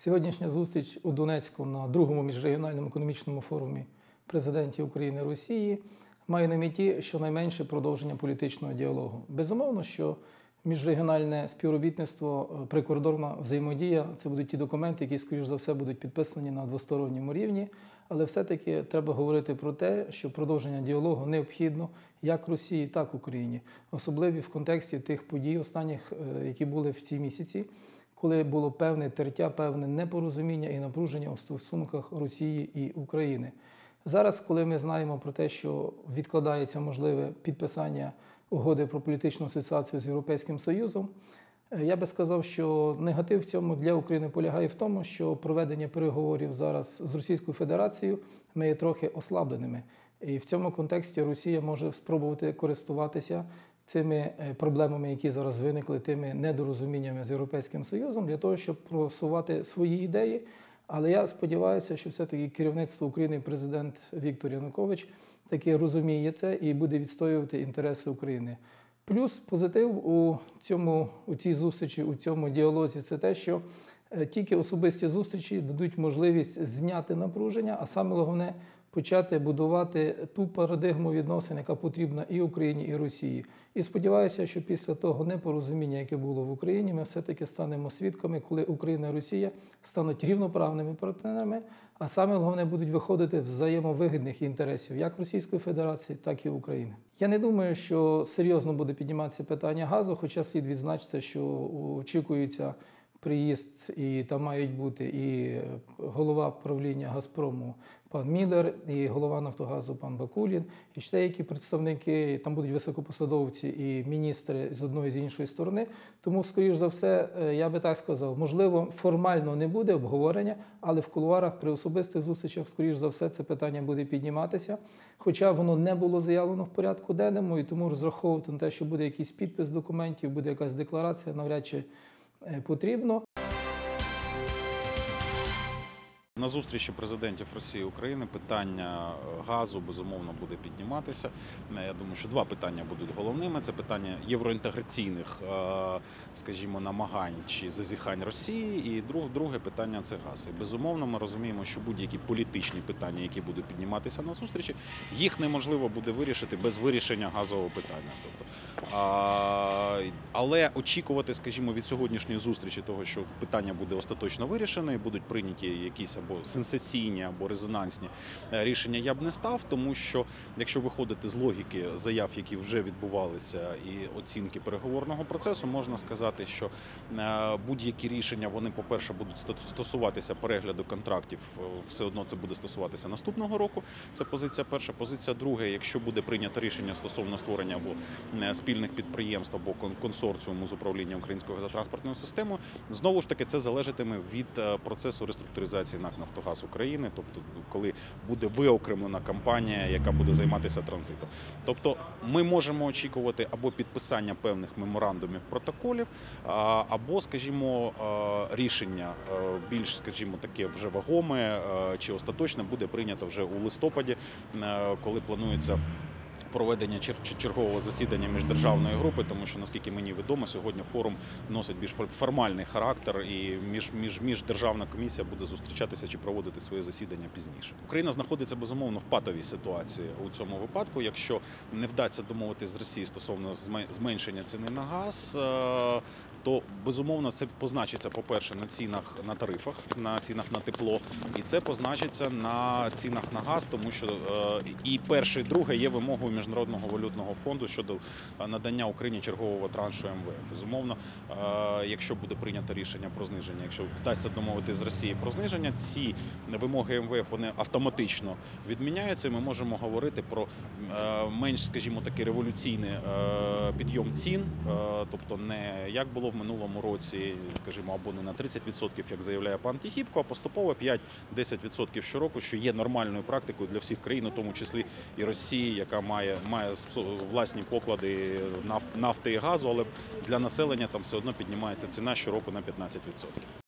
Сьогоднішня зустріч у Донецьку на другому міжрегіональному економічному форумі президентів України і Росії має на меті щонайменше продовження політичного діалогу. Безумовно, що міжрегіональне співробітництво, е, прикордонна взаємодія це будуть ті документи, які, скоріш за все, будуть підписані на двосторонньому рівні. Але все-таки треба говорити про те, що продовження діалогу необхідно як Росії, так і Україні, особливо в контексті тих подій, останніх, е, які були в ці місяці коли було певне тертя, певне непорозуміння і напруження у стосунках Росії і України. Зараз, коли ми знаємо про те, що відкладається можливе підписання угоди про політичну асоціацію з Європейським Союзом, е, я би сказав, що негатив в цьому для України полягає в тому, що проведення переговорів зараз з Російською Федерацією ми є трохи ослабленими. І в цьому контексті Росія може спробувати користуватися цими е, проблемами, які зараз виникли, тими недорозуміннями з Європейським Союзом, для того, щоб просувати свої ідеї. Але я сподіваюся, що все-таки керівництво України, президент Віктор Янукович, таки розуміє це і буде відстоювати інтереси України. Плюс позитив у цьому у цій зустрічі, у цьому діалозі, це те, що е, тільки особисті зустрічі дадуть можливість зняти напруження, а саме головне почати будувати ту парадигму відносин, яка потрібна і Україні, і Росії. І сподіваюся, що після того непорозуміння, яке було в Україні, ми все-таки станемо свідками, коли Україна і Росія стануть рівноправними партнерами, а саме головне будуть виходити взаємовигідних інтересів як Російської Федерації, так і України. Я не думаю, що серйозно буде підніматися питання газу, хоча слід відзначити, що очікується приїзд, і там мають бути і голова правління Газпрому пан Міллер, і голова Нафтогазу пан Бакулін, і ще деякі представники, там будуть високопосадовці і міністри з одної з іншої сторони. Тому, скоріш за все, е, я би так сказав, можливо, формально не буде обговорення, але в кулуарах при особистих зустрічах, скоріш за все, це питання буде підніматися. Хоча воно не було заявлено в порядку денному, і тому розраховувати на те, що буде якийсь підпис документів, буде якась декларація, навряд чи. Е, потрібно. На зустрічі президентів Росії і України питання е, газу безумовно буде підніматися. Е, я думаю, що два питання будуть головними: це питання євроінтеграційних, е, скажімо, намагань чи зазіхань Росії, і друге питання це газ. І безумовно, ми розуміємо, що будь-які політичні питання, які будуть підніматися на зустрічі, їх неможливо буде вирішити без вирішення газового питання. Тобто, але очікувати, скажімо, від сьогоднішньої зустрічі того, що питання буде остаточно вирішено, і будуть прийняті якісь або сенсаційні, або резонансні е, рішення я б не став, тому що якщо виходити з логіки заяв, які вже відбувалися, і оцінки переговорного процесу, можна сказати, що е, будь-які рішення вони, по-перше, будуть стосуватися перегляду контрактів, е, все одно це буде стосуватися наступного року. Це позиція перша. Позиція друга, якщо буде прийнято рішення стосовно створення або спільних підприємств або консорціуму з управління українською газотранспортною системою, знову ж таки це залежатиме від процесу реструктуризації НАК Нафтогаз України, тобто коли буде виокремлена компанія, яка буде займатися транзитом. Тобто ми можемо очікувати або підписання певних меморандумів протоколів, або, скажімо, рішення більш, скажімо, таке вже вагоме чи остаточне буде прийнято вже у листопаді, коли планується проведення чергового засідання міждержавної групи, тому що наскільки мені відомо, сьогодні форум носить більш формальний характер, і між, між, міждержавна комісія буде зустрічатися чи проводити своє засідання пізніше. Україна знаходиться безумовно в патовій ситуації у цьому випадку. Якщо не вдасться домовитись з Росією стосовно зменшення ціни на газ, е, то безумовно це позначиться, по-перше, на цінах на тарифах, на цінах на тепло, і це позначиться на цінах на газ, тому що е, і перше, і друге є вимогою міжнародного валютного фонду щодо е, надання Україні чергового траншу МВФ. Безумовно, е, якщо буде прийнято рішення про зниження, якщо вдасться домовити з Росії про зниження, ці вимоги МВФ вони автоматично відміняються. Ми можемо говорити про менш, скажімо, такий революційний підйом цін, тобто не як було минулому році, скажімо, або не на 30%, як заявляє пан Тіхіпко, а поступово 5-10% щороку, що є нормальною практикою для всіх країн, у тому числі і Росії, яка має має власні поклади нафти і газу, але для населення там все одно піднімається ціна щороку на 15%.